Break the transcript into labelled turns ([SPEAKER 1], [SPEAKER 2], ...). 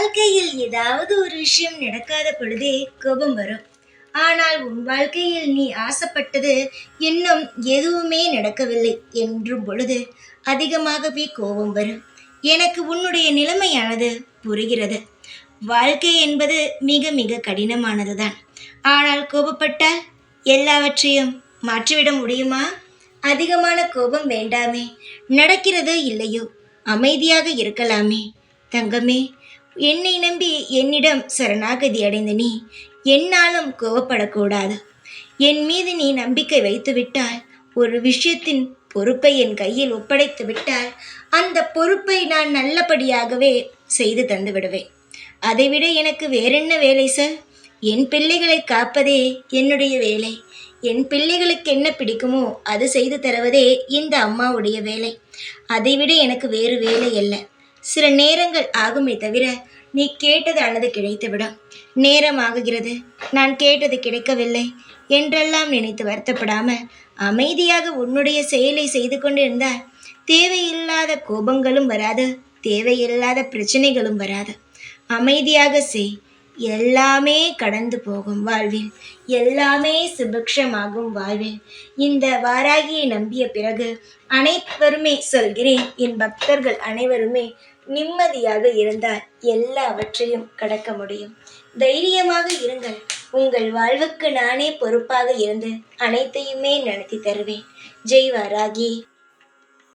[SPEAKER 1] வாழ்க்கையில் ஏதாவது ஒரு விஷயம் நடக்காத பொழுதே கோபம் வரும். ஆனால் உன் வாழ்க்கையில் நீ ஆசைப்பட்டது இன்னும் எதுவுமே நடக்கவில்லை என்றும் பொழுது அதிகமாகவே கோபம் வரும். எனக்கு உன்னுடைய நிலைமையானது புரிகிறது. வாழ்க்கை என்பது மிக மிக கடினமானதுதான். ஆனால் கோபப்பட்டால் எல்லாவற்றையும் மாற்றிவிட முடியுமா? அதிகமான கோபம் வேண்டாமே. நடக்கிறது இல்லையோ? அமைதியாக இருக்கலாமே. தங்கமே என்னை நம்பி என்னிடம் சரணாகதி அடைந்த நீ என்னாலும் கோவப்படக்கூடாது. என் மீது நீ நம்பிக்கை வைத்து விட்டால் ஒரு விஷயத்தின் பொறுப்பை என் கையில் ஒப்படைத்து விட்டால் அந்த பொறுப்பை நான் நல்லபடியாகவே செய்து தந்து விடுவேன். அதைவிட எனக்கு வேறென்ன வேலை சார்? என் பிள்ளைகளை காப்பதே என்னுடைய வேலை. என் பிள்ளைகளுக்கு என்ன பிடிக்குமோ அது செய்து தருவதே இந்த அம்மாவுடைய வேலை. அதைவிட எனக்கு வேறு வேலை இல்லை சில நேரங்கள் ஆகுமே தவிர நீ கேட்டது கேட்டதானது கிடைத்துவிடும். நேரம் ஆகுகிறது. நான் கேட்டது கிடைக்கவில்லை என்றெல்லாம் நினைத்து வருத்தப்படாமல் அமைதியாக உன்னுடைய செயலை செய்து கொண்டிருந்தால் தேவையில்லாத கோபங்களும் வராது தேவையில்லாத பிரச்சனைகளும் வராது. அமைதியாக செய். எல்லாமே கடந்து போகும் வாழ்வில். எல்லாமே சுபிக்ஷமாகும் வாழ்வில். இந்த வாராகியை நம்பிய பிறகு அனைவருமே சொல்கிறேன் என் பக்தர்கள் அனைவருமே நிம்மதியாக இருந்தால் எல்லாவற்றையும் கடக்க முடியும். தைரியமாக இருங்கள். உங்கள் வாழ்வுக்கு நானே பொறுப்பாக இருந்து அனைத்தையுமே நடத்தி தருவேன். ஜெய் வாராகி.